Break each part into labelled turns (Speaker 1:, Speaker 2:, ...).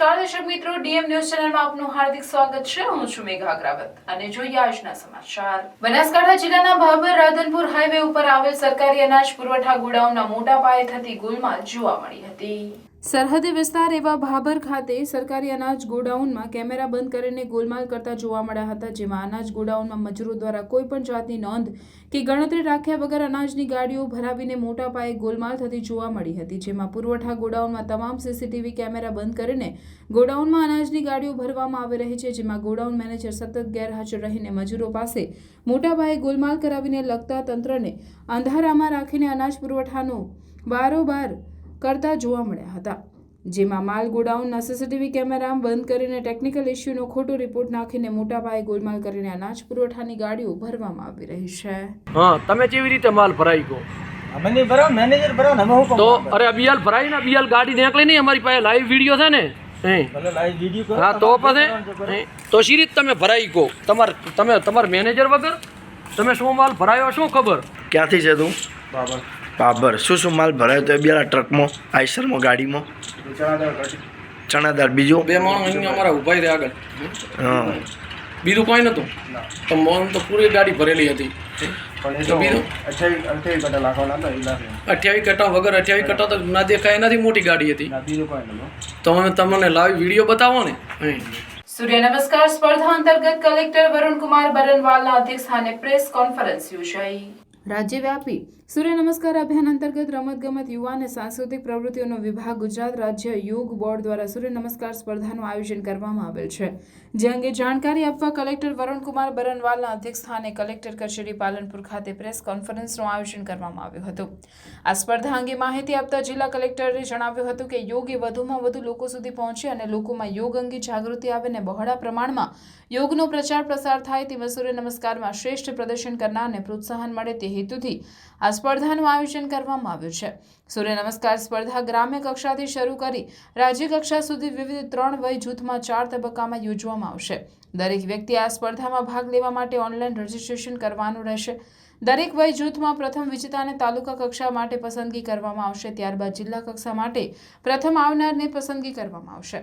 Speaker 1: નમસ્કાર, દર્શક મિત્રો. ડીએમ ન્યૂઝ ચેનલમાં આપનું હાર્દિક સ્વાગત છે. હું છું મેઘા અગ્રાવત. અને જોઈએ આજના સમાચાર. બનાસકાંઠા જિલ્લાના ભાભર રાધનપુર હાઈવે ઉપર આવેલ સરકારી અનાજ પુરવઠા ગોડાઉનના મોટા પાયે થતી ગોલમાલ જોવા મળી હતી. સરહદી વિસ્તાર એવા ભાભર ખાતે સરકારી અનાજ ગોડાઉનમાં કેમેરા બંધ કરીને ગોલમાલ કરતા જોવા મળ્યા હતા, જેમાં અનાજ ગોડાઉનમાં મજૂરો દ્વારા કોઈપણ જાતની નોંધ કે ગણતરી રાખ્યા વગર અનાજની ગાડીઓ ભરાવીને મોટા પાયે ગોલમાલ થતી જોવા મળી હતી, જેમાં પુરવઠા ગોડાઉનમાં તમામ સીસીટીવી કેમેરા બંધ કરીને ગોડાઉનમાં અનાજની ગાડીઓ ભરવામાં આવી રહી છે, જેમાં ગોડાઉન મેનેજર સતત ગેરહાજર રહીને મજૂરો પાસે મોટા પાયે ગોલમાલ કરાવીને લગતા તંત્રને અંધારામાં રાખીને અનાજ પુરવઠાનો બારોબાર કરતા જોવા મળ્યા હતા. જેમાં માલ ગોડાઉનના સીસીટીવી કેમેરા બંધ કરીને ટેકનિકલ ઇસ્યુનો ખોટો રિપોર્ટ નાખીને મોટા પાયે ગોલમાલ કરીને અનાજ પુરવઠાની ગાડીઓ ભરવામાં આવી રહી છે.
Speaker 2: હા તમે કેવી રીતે માલ ભરાઈ ગયો?
Speaker 3: અમે નહીં ભરાવ મેનેજર ભરાવ ને અમે હું
Speaker 2: તો અરે અભિયાલ ભરાઈ ને અભિયાલ ગાડી નીકળી નહીં અમારી પાસે લાઈવ વીડિયો છે ને.
Speaker 3: લાઈવ
Speaker 2: હા તો પછી? તો શી રીત તમે ભરાઈ ગયો? તમાર તમે તમાર મેનેજર વગર? તમે શું માલ ભરાયો શું ખબર?
Speaker 4: ક્યાંથી છે તું?
Speaker 3: બાબર.
Speaker 4: બાબર શું શું માલ ભરાયો તો બેલા ટ્રકમાં આઈસરમાં ગાડીમાં? ચણાદાર બીજું?
Speaker 2: બે માણસ અહીંયા અમારા ઊભા રહ્યા આગળ.
Speaker 4: હા.
Speaker 2: બીજું કોઈ નહોતું તો મોન તો પૂરી ગાડી ભરેલી હતી.
Speaker 3: પણ એ
Speaker 2: તો
Speaker 3: તો
Speaker 2: બીજું?
Speaker 3: અઠ્યાવીસ અઠ્યાવીસ કટા
Speaker 2: વગર અઠ્યાવીસ કટા તો ના દેખાય એનાથી મોટી ગાડી હતી.
Speaker 3: ના બીજું કોઈ નતું.
Speaker 2: તો અમે તમને લાવી વીડિયો બતાવો ને.
Speaker 1: સૂર્ય નમસ્કાર સ્પર્ધા અંતર્ગત કલેક્ટર વરુણકુમાર બરનવાલના અધ્યક્ષસ્થાને પ્રેસ કોન્ફરન્સ યોજાઈ. રાજ્યવ્યાપી સૂર્ય નમસ્કાર અભિયાન અંતર્ગત રમતગમત, યુવા અને સાંસ્કૃતિક પ્રવૃત્તિઓનો વિભાગ ગુજરાત રાજ્ય યોગ બોર્ડ દ્વારા સૂર્ય નમસ્કાર સ્પર્ધાનું આયોજન કરવામાં આવેલ છે. જે અંગે જાણકારી આપવા કલેક્ટર વરુણકુમાર બરનવાલના અધ્યક્ષસ્થાને કલેક્ટર કચેરી પાલનપુર ખાતે પ્રેસ કોન્ફરન્સનું આયોજન કરવામાં આવ્યું હતું. આ સ્પર્ધા અંગે માહિતી આપતા જિલ્લા કલેક્ટરે જણાવ્યું હતું કે યોગ એ વધુમાં વધુ લોકો સુધી પહોંચે અને લોકોમાં યોગ અંગે જાગૃતિ આવે અને બહોળા પ્રમાણમાં યોગનો પ્રચાર પ્રસાર થાય તેમજ સૂર્ય નમસ્કારમાં શ્રેષ્ઠ પ્રદર્શન કરનારને પ્રોત્સાહન મળે તે હેતુથી આ સ્પર્ધાનું આયોજન કરવામાં આવ્યું છે. સૂર્ય નમસ્કાર સ્પર્ધા ગ્રામ્ય કક્ષાથી શરૂ કરી રાજ્ય કક્ષા સુધી વિવિધ ત્રણ વય જૂથમાં ચાર તબક્કામાં યોજવામાં આવશે. દરેક વ્યક્તિ આ સ્પર્ધામાં ભાગ લેવા માટે ઓનલાઈન રજીસ્ટ્રેશન કરવાનું રહેશે. દરેક વય જૂથમાં પ્રથમ વિજેતાને તાલુકા કક્ષા માટે પસંદગી કરવામાં આવશે, ત્યારબાદ જિલ્લા કક્ષા માટે પ્રથમ આવનારને પસંદગી કરવામાં આવશે.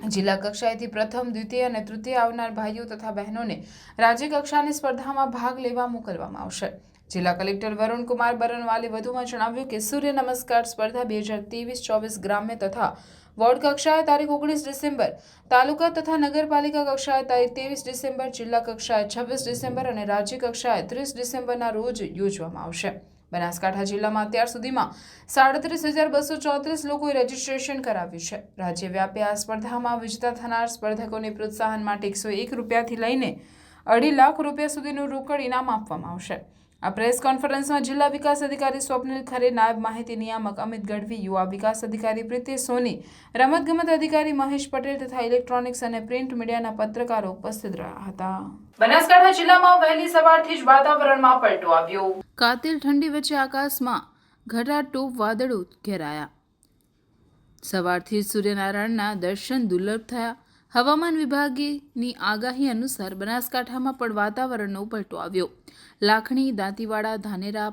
Speaker 1: જિલ્લા કક્ષાએથી પ્રથમ, દ્વિતીય અને તૃતીય આવનાર ભાઈઓ તથા બહેનોને રાજ્ય કક્ષાની સ્પર્ધામાં ભાગ લેવા મોકલવામાં આવશે. જિલ્લા કલેક્ટર વરુણકુમાર બરનવાલે વધુમાં જણાવ્યું કે સૂર્ય નમસ્કાર સ્પર્ધા બે હજાર ત્રેવીસ, ચોવીસ ગ્રામ્ય તથા વોર્ડ કક્ષાએ તારીખ ઓગણીસ ડિસેમ્બર, તાલુકા તથા નગરપાલિકા કક્ષાએ તારીખ ત્રેવીસ ડિસેમ્બર, જિલ્લા કક્ષાએ છવ્વીસ ડિસેમ્બર અને રાજ્ય કક્ષાએ ત્રીસ ડિસેમ્બરના રોજ યોજવામાં આવશે. બનાસકાંઠા જિલ્લામાં અત્યાર સુધીમાં સાડત્રીસ હજાર બસો ચોત્રીસ લોકોએ રજીસ્ટ્રેશન કરાવ્યું છે. રાજ્યવ્યાપી આ સ્પર્ધામાં વિજેતા થનાર સ્પર્ધકોને પ્રોત્સાહન માટે એકસો એક રૂપિયાથી લઈને અઢી લાખ રૂપિયા સુધીનું રોકડ ઇનામ આપવામાં આવશે. આ પ્રેસ કોન્ફરન્સમાં જિલ્લા વિકાસ અધિકારી સ્વપ્નિલ ખરે, નાયબ માહિતી નિયામક અમિત ગઢવી, યુવા વિકાસ અધિકારી પ્રીતેશ સોની, રમતગમત અધિકારી મહેશ પટેલ તથા ઇલેક્ટ્રોનિક્સ અને પ્રિન્ટ મીડિયાના પત્રકારો ઉપસ્થિત રહ્યા હતા. બનાસકાંઠા જિલ્લામાં વહેલી સવારથી જ વાતાવરણમાં પલટો આવ્યો. કાતિલ ઠંડી વચ્ચે આકાશમાં ઘટાટોપ વાદળો ઘેરાયા. સવારથી જ સૂર્યનારાયણના દર્શન દુર્લભ થયા. હવામાન વિભાગની આગાહી અનુસાર બનાસકાંઠામાં પણ વાતાવરણનો પલટો આવ્યો. લાખણી દાંતીવાડા ધાનેરા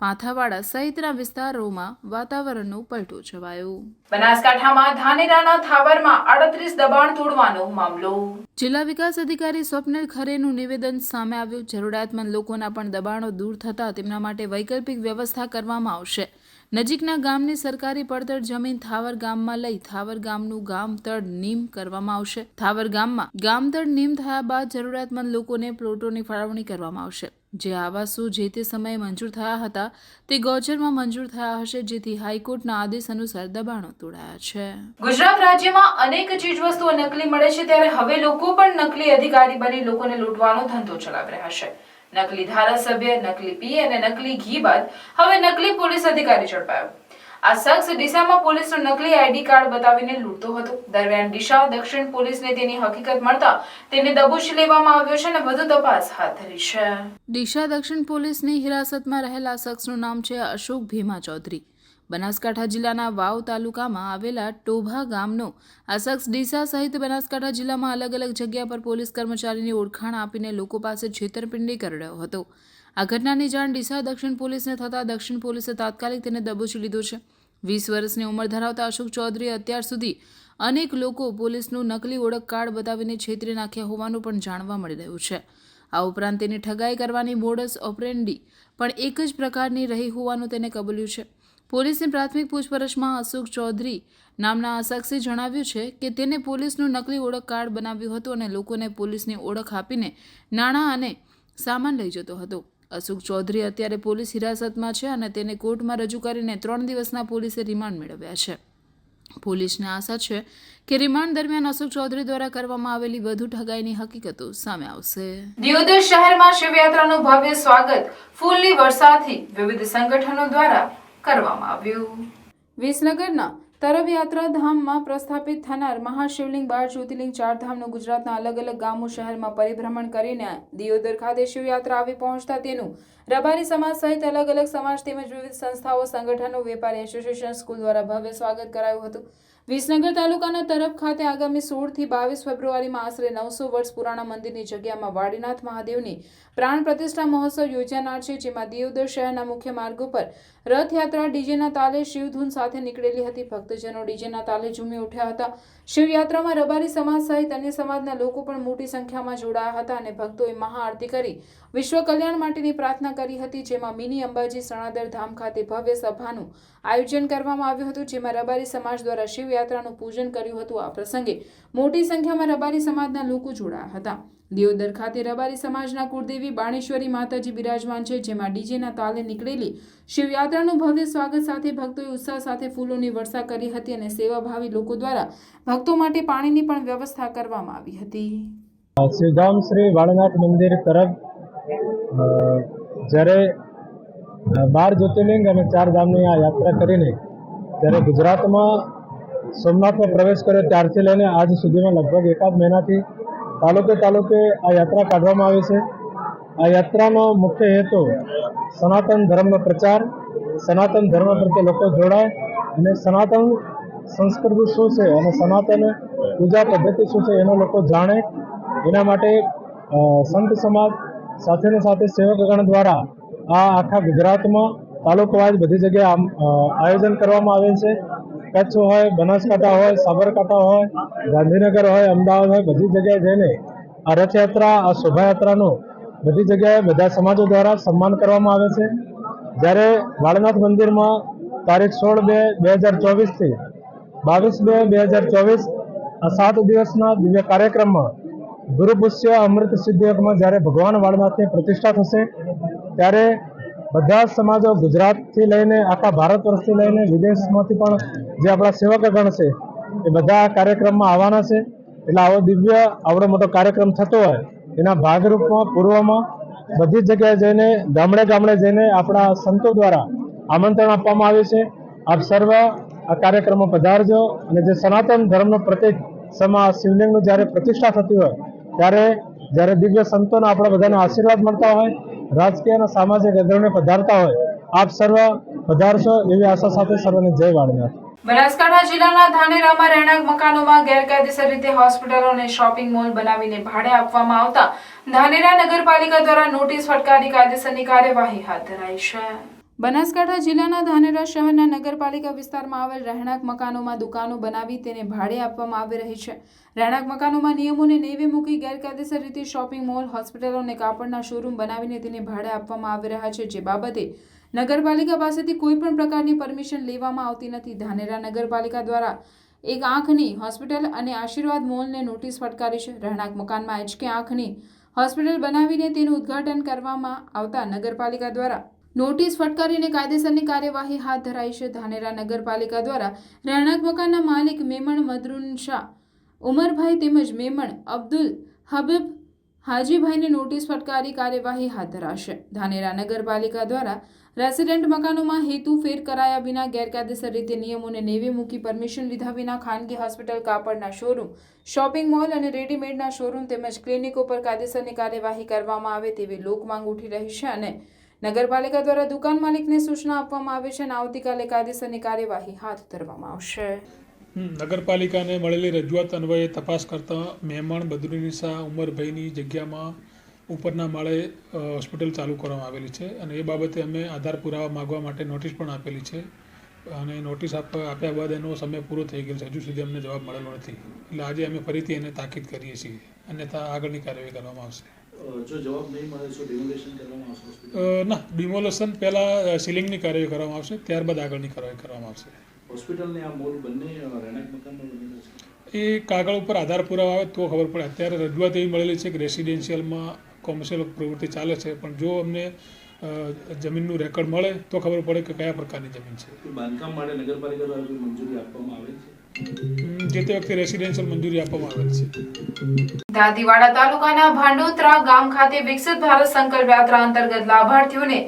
Speaker 1: પાથાવાડા સહિતના વિસ્તારોમાં વાતાવરણનો પલટો છવાયો. બનાસકાંઠામાં ધાનેરાના થાવરમાં અડત્રીસ દબાણ તોડવાનો મામલો. જિલ્લા વિકાસ અધિકારી સ્વપ્નિલ ખરેનું નિવેદન સામે આવ્યું. જરૂરિયાતમંદ લોકોના પણ દબાણો દૂર થતા તેમના માટે વૈકલ્પિક વ્યવસ્થા કરવામાં આવશે. નજીકના ગામની સરકારી પડતર જમીન થાવર ગામમાં લઈ થાવર ગામનું ગામતળ નીમ કરવામાં આવશે. થાવર ગામમાં ગામતળ નીમ થયા બાદ જરૂરિયાતમંદ લોકોને પ્લોટોની ફાળવણી કરવામાં આવશે. જે આવાસો જે તે સમયે મંજૂર થયા હતા તે ગોચરમાં મંજૂર થયા હશે, જેથી હાઈકોર્ટના આદેશ અનુસાર દબાણો તોડાયા છે. ગુજરાત રાજ્યમાં અનેક ચીજવસ્તુઓ નકલી મળે છે, ત્યારે હવે લોકો પણ નકલી અધિકારી બની લોકોને લૂંટવાનો ધંધો ચલાવી રહ્યા છે. નકલી ધારાસભ્ય, નકલી પી અને નકલી ઘી બાદ હવે નકલી પોલીસ અધિકારી ઝડપાયો. આ શખ્સ ડીસામાં પોલીસનો નકલી આઈડી કાર્ડ બતાવીને લૂંટતો હતો. દરમિયાન ડીસા, દક્ષિણ પોલીસને તેની હકીકત મળતા તેને દબોચી લેવામાં આવ્યો છે અને વધુ તપાસ હાથ ધરી છે. ડીસા, દક્ષિણ પોલીસની હિરાસતમાં રહેલા શખ્સનું નામ છે અશોક ભીમા ચૌધરી. બનાસકાંઠા જિલ્લાના વાવ તાલુકામાં આવેલા ટોભા ગામનો આ શખ્સ ડીસા સહિત બનાસકાંઠા જિલ્લામાં અલગ અલગ જગ્યા પર પોલીસ કર્મચારીની ઓળખાણ આપીને લોકો પાસે છેતરપિંડી કરી રહ્યો હતો. આ ઘટનાની જાણ ડીસા દક્ષિણ પોલીસને થતાં દક્ષિણ પોલીસે તાત્કાલિક તેને દબોચી લીધો છે. વીસ વર્ષની ઉંમર ધરાવતા અશોક ચૌધરીએ અત્યાર સુધી અનેક લોકો પોલીસનું નકલી ઓળખ કાર્ડ બતાવીને છેતરી નાખ્યા હોવાનું પણ જાણવા મળી રહ્યું છે. આ ઉપરાંત તેની ઠગાઈ કરવાની મોડસ ઓપરેન્ડી પણ એક જ પ્રકારની રહી હોવાનું તેને કબૂલ્યું છે. પોલીસની પ્રાથમિક પૂછપરછમાં અશોક ચૌધરી નામના આ શખ્સે જણાવ્યું છે કે તેને પોલીસનું નકલી ઓળખ કાર્ડ બનાવ્યું હતું અને લોકોને પોલીસની ઓળખ આપીને નાણાં અને સામાન લઈ જતો હતો. અશોક ચૌધરી અત્યારે પોલીસ હિરાસતમાં છે અને તેને કોર્ટમાં રજૂ કરીને ત્રણ દિવસના પોલીસે રિમાન્ડ મેળવ્યા છે. પોલીસને આશા છે કે રિમાન્ડ દરમિયાન અશોક ચૌધરી દ્વારા કરવામાં આવેલી વધુ ઠગાઈની હકીકતો સામે આવશે. દિયોદર શહેરમાં શિવયાત્રાનું ભવ્ય સ્વાગત, ફૂલની વર્ષાથી વિવિધ સંગઠનો દ્વારા કરવામાં આવ્યું. વિસનગરના તરફ યાત્રા ધામમાં પ્રસ્થાપિત થનાર મહાશિવલિંગ બાર જ્યોતિર્લિંગ ચાર ધામનું ગુજરાતના અલગ અલગ ગામો શહેરમાં પરિભ્રમણ કરીને દિયોદર ખાતે શિવયાત્રા આવી પહોંચતા તેનું રબારી સમાજ સહિત અલગ અલગ સમાજ તેમજ વિવિધ સંસ્થાઓ, સંગઠનો, વેપારી એસોસિએશન, સ્કૂલ દ્વારા ભવ્ય સ્વાગત કરાયું હતું. વિસનગર તાલુકાના તરફ ખાતે આગામી સોળથી બાવીસ ફેબ્રુઆરીમાં આશરે નવસો વર્ષ પુરાણા મંદિરની જગ્યામાં વાડીનાથ મહાદેવની પ્રાણ પ્રતિષ્ઠા મહોત્સવ યોજાનાર છે, જેમાં દિયોદર શહેરના મુખ્ય માર્ગો પર રથયાત્રા, ડીજેના તાલે શિવધૂન સાથે નીકળેલી હતી ભક્તજનો. ડીજેના તાલે ઝૂમી ઉઠ્યા હતા. શિવયાત્રામાં રબારી સમાજ સહિત અન્ય સમાજના લોકો પણ મોટી સંખ્યામાં જોડાયા હતા અને ભક્તોએ મહાઆરતી કરી વિશ્વ કલ્યાણ માટેની પ્રાર્થના કરી હતી, જેમાં મિની અંબાજી સણાદર ધામ ખાતે ભવ્ય સભાનું આયોજન કરવામાં આવ્યું હતું, જેમાં રબારી સમાજ દ્વારા શિવયાત્રાનું પૂજન કર્યું હતું આ પ્રસંગે. મોટી સંખ્યામાં રબારી સમાજના લોકો જોડાયા હતા. દિયોદર ખાતે રબારી સમાજના કુળદેવી બાણેશ્વરી માતાજી બિરાજમાન છે, જેમાં ડીજેના તાલે નીકળેલી શિવયાત્રાનું ભવ્ય સ્વાગત સાથે ભક્તોએ ઉત્સાહ સાથે ફૂલોની વર્ષા કરી હતી અને સેવાભાવી લોકો દ્વારા ભક્તો માટે પાણીની પણ વ્યવસ્થા કરવામાં આવી હતી.
Speaker 5: શ્રીધામ શ્રી વાળનાથ મંદિર તરફ જ્યારે બાર જ્યોતિર્લિંગ અને ચાર ધામની આ યાત્રા કરીને, ત્યારે ગુજરાતમાં સોમનાથમાં પ્રવેશ કર્યો. ત્યારથી લઈને આજ સુધીમાં લગભગ એકાદ મહિનાથી તાલુકે તાલુકે આ યાત્રા કાઢવામાં આવી છે. આ યાત્રાનો મુખ્ય હેતુ સનાતન ધર્મનો પ્રચાર, સનાતન ધર્મ પ્રત્યે લોકો જોડાય અને સનાતન સંસ્કૃતિ શું છે અને સનાતન પૂજા પદ્ધતિ શું છે એનો લોકો જાણે. એના માટે સંત સમાજ સાથેને સાથે સેવકગણ દ્વારા આ આખા ગુજરાતમાં તાલુકો વાઇઝ બધી જગ્યાએ આયોજન કરવામાં આવેલ છે. કચ્છ હોય, બનાસકાંઠા હોય, સાબરકાંઠા હોય, ગાંધીનગર હોય, અમદાવાદ હોય, બધી જગ્યાએ જઈને આ રથયાત્રા, આ શોભાયાત્રાનું બધી જગ્યાએ બધા સમાજો દ્વારા સન્માન કરવામાં આવે છે. જ્યારે વાળનાથ મંદિરમાં તારીખ સોળ બે બે હજાર ચોવીસથી બાવીસ બે બે હજાર ચોવીસ આ સાત દિવસના દિવ્ય કાર્યક્રમમાં ગુરુપુષ્ય અમૃત સિદ્ધિયકમાં જ્યારે ભગવાન વાળનાથની પ્રતિષ્ઠા થશે, ત્યારે બધા સમાજો ગુજરાતથી લઈને, આખા ભારત વર્ષથી લઈને વિદેશમાંથી પણ જે આપણા સેવકગણ છે, એ બધા આ કાર્યક્રમમાં આવવાના છે. એટલે આવો દિવ્ય, આવડો મોટો કાર્યક્રમ થતો હોય, એના ભાગરૂપમાં, પૂર્વમાં બધી જગ્યાએ જઈને, ગામડે ગામડે જઈને આપણા સંતો દ્વારા આમંત્રણ આપવામાં આવ્યું છે. આપ સર્વ આ કાર્યક્રમમાં પધારજો અને જે સનાતન ધર્મનો પ્રતિક સમા શિવલિંગનું જ્યારે પ્રતિષ્ઠા થતી હોય, ત્યારે જ્યારે દિવ્ય સંતોના આપણા બધાને આશીર્વાદ મળતા હોય રાજકીય અને સામાજિક અગ્રણીઓ પધારતા હોય, આપ સર્વ પધારશો એવી આશા સાથે સર્વને જય વાળનાથ.
Speaker 1: બનાસકાંઠા જિલ્લાના ધાનેરામાં રહેણાંક મકાનોમાં ગેરકાયદેસર રીતે હોસ્પિટલો અને શોપિંગ મોલ બનાવીને ભાડે આપવામાં આવતા ધાનેરા નગરપાલિકા દ્વારા નોટિસ ફટકારી કાયદેસરની કાર્યવાહી હાથ ધરાઈ છે. બનાસકાંઠા જિલ્લાના ધાનેરા શહેરના નગરપાલિકા વિસ્તારમાં આવેલ રહેણાંક મકાનોમાં દુકાનો બનાવી તેને ભાડે આપવામાં આવી રહી છે. રહેણાંક મકાનોમાં નિયમોને નેવે મૂકી ગેરકાયદેસર રીતે શોપિંગ મોલ, હોસ્પિટલો અને કાપડના શોરૂમ બનાવીને તેને ભાડે આપવામાં આવી રહ્યા છે. જે બાબતે નગરપાલિકા પાસેથી કોઈપણ પ્રકારની પરમિશન લેવામાં આવતી નથી. ધાનેરા નગરપાલિકા દ્વારા એક આંખની હોસ્પિટલ અને આશીર્વાદ મોલને નોટિસ ફટકારી છે. રહેણાંક મકાનમાં એચકે આંખની હોસ્પિટલ બનાવીને તેનું ઉદ્ઘાટન કરવામાં આવતા નગરપાલિકા દ્વારા નોટિસ ફટકારીને કાયદેસરની કાર્યવાહી હાથ ધરાઈ છે. ધાનેરા નગરપાલિકા દ્વારા રહેણાંક મકાનના માલિક મેમણ મદરૂન શાહ, ઉમરભાઈ તેમજ મેમણ અબ્દુલ હબીબ હાજીભાઈને નોટિસ ફટકારી કાર્યવાહી હાથ ધરાશે. ધાનેરા નગરપાલિકા દ્વારા રેસિડેન્ટ મકાનોમાં હેતુ ફેર કરાયા વિના ગેરકાયદેસર રીતે નિયમોને નેવે મૂકી પરમિશન લીધા વિના ખાનગી હોસ્પિટલ કાપડના શોરૂમ, શોપિંગ મોલ અને રેડીમેડના શોરૂમ તેમજ ક્લિનિકો પર કાયદેસરની કાર્યવાહી કરવામાં આવે તેવી લોકમાંગ ઉઠી રહી છે અને નગરપાલિકા દ્વારા દુકાન માલિકને સૂચના આપવામાં આવે છે અને આવતીકાલે કાયદેસરની કાર્યવાહી હાથ ધરવામાં આવશે.
Speaker 6: નગરપાલિકાને મળેલી રજૂઆત અન્વયે તપાસ કરતા મહેમાન બદરુનિસા ઉમરભાઈની જગ્યામાં ઉપરના માળે હોસ્પિટલ ચાલુ કરવામાં આવેલી છે અને એ બાબતે અમે આધાર પુરાવા માગવા માટે નોટિસ પણ આપેલી છે અને નોટિસ આપ, આપ્યા બાદ એનો સમય પૂરો થઈ ગયેલો છે. હજુ સુધી અમને જવાબ મળેલો નથી. એટલે આજે અમે ફરીથી એને તાકીદ કરીએ છીએ. અન્યથા આગળની કાર્યવાહી કરવામાં આવશે.
Speaker 7: જો જવાબ નહીં મળે તો ડિમોલેશન કરવામાં આવશે
Speaker 6: ના ડિમોલેશન પહેલાં સિલિંગની કાર્યવાહી કરવામાં આવશે ત્યારબાદ આગળની કાર્યવાહી કરવામાં આવશે.
Speaker 7: હોસ્પિટલને આ મોલ બંને રહેણાંક મકાનમાં બનેલા છે
Speaker 6: એ કાગળ ઉપર આધાર પુરાવા આવે તો ખબર પડે. અત્યારે રજૂઆત એવી મળેલી છે કે રેસિડેન્શિયલમાં કોમર્શિયલ પ્રવૃત્તિ ચાલે છે પણ જો અમને જમીનનું રેકોર્ડ મળે તો ખબર પડે કે કયા પ્રકારની જમીન છે.
Speaker 7: બાંધકામ માટે નગરપાલિકા દ્વારા મંજૂરી આપવામાં આવે છે?
Speaker 6: જે તે વખતે રેસિડેન્શિયલ મંજૂરી આપવામાં આવેલ છે.
Speaker 1: દાંતીવાડા તાલુકાના ભાંડોતરા ગામ ખાતે વિકસિત ભારત સંકલ્પ યાત્રા અંતર્ગત લાભાર્થીઓને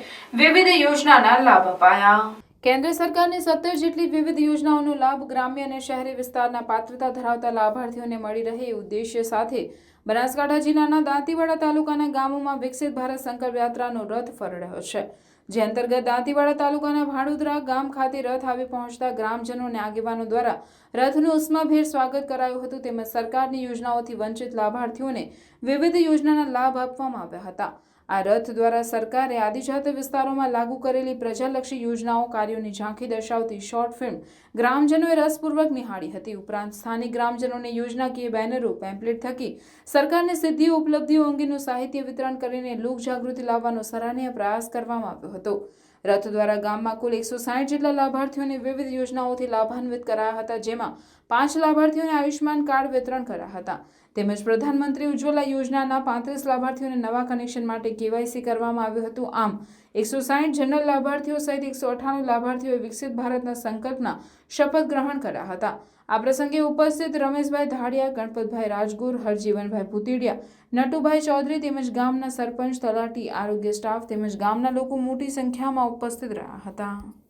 Speaker 1: વિવિધ યોજનાના લાભ અપાયા. કેન્દ્ર સરકારની સત્તર જેટલી વિવિધ યોજનાઓનો લાભ ગ્રામ્ય અને શહેરી વિસ્તારના પાત્રતા ધરાવતા લાભાર્થીઓને મળી રહે એ ઉદ્દેશ્ય સાથે બનાસકાંઠા જિલ્લાના દાંતીવાડા તાલુકાના ગામોમાં વિકસિત ભારત સંકલ્પ યાત્રાનો રથ ફરડ્યો રહ્યો છે. જે અંતર્ગત દાંતીવાડા તાલુકાના ભાડોદરા ગામ ખાતે રથ આવી પહોંચતા ગ્રામજનો અને આગેવાનો દ્વારા રથનું ઉષ્માભેર સ્વાગત કરાયું હતું. તેમજ સરકારની યોજનાઓથી વંચિત લાભાર્થીઓને વિવિધ યોજનાના લાભ આપવામાં આવ્યા હતા. આ રથ દ્વારા સરકારે આદિજાતિ વિસ્તારોમાં લાગુ કરેલી પ્રજાલક્ષી યોજનાઓ કાર્યોની ઝાંખી દર્શાવતી શોર્ટ ફિલ્મ ગ્રામજનોએ રસપૂર્વક નિહાળી હતી. ઉપરાંત સ્થાનિક ગ્રામજનોને યોજનાકીય બેનરો, પેમ્પલેટ થકી સરકારની સિદ્ધિઓ ઉપલબ્ધિઓ અંગેનું સાહિત્ય વિતરણ કરીને લોકજાગૃતિ લાવવાનો સરાહનીય પ્રયાસ કરવામાં આવ્યો હતો. રથ દ્વારા ગામમાં કુલ એકસો સાઠ જેટલા લાભાર્થીઓને વિવિધ યોજનાઓથી લાભાન્વિત કરાયા હતા, જેમાં પાંચ લાભાર્થીઓને આયુષ્યમાન કાર્ડ વિતરણ કર્યા હતા. તેમજ પ્રધાનમંત્રી ઉજ્જવલા યોજનાના પાંત્રીસ લાભાર્થીઓને નવા કનેક્શન માટે કેવાયસી કરવામાં આવ્યું હતું. આમ, એકસો સાઠ જનરલ લાભાર્થીઓ સહિત એકસો અઠ્ઠાણું લાભાર્થીઓએ વિકસિત ભારતના સંકલ્પના શપથ ગ્રહણ કર્યા હતા. આ પ્રસંગે ઉપસ્થિત રમેશભાઈ ધાડિયા, ગણપતભાઈ રાજગુર, હરજીવનભાઈ ભૂતીડિયા, નટુભાઈ ચૌધરી તેમજ ગામના સરપંચ, તલાટી આરોગ્ય સ્ટાફ તેમજ ગામના લોકો મોટી સંખ્યામાં ઉપસ્થિત રહ્યા હતા.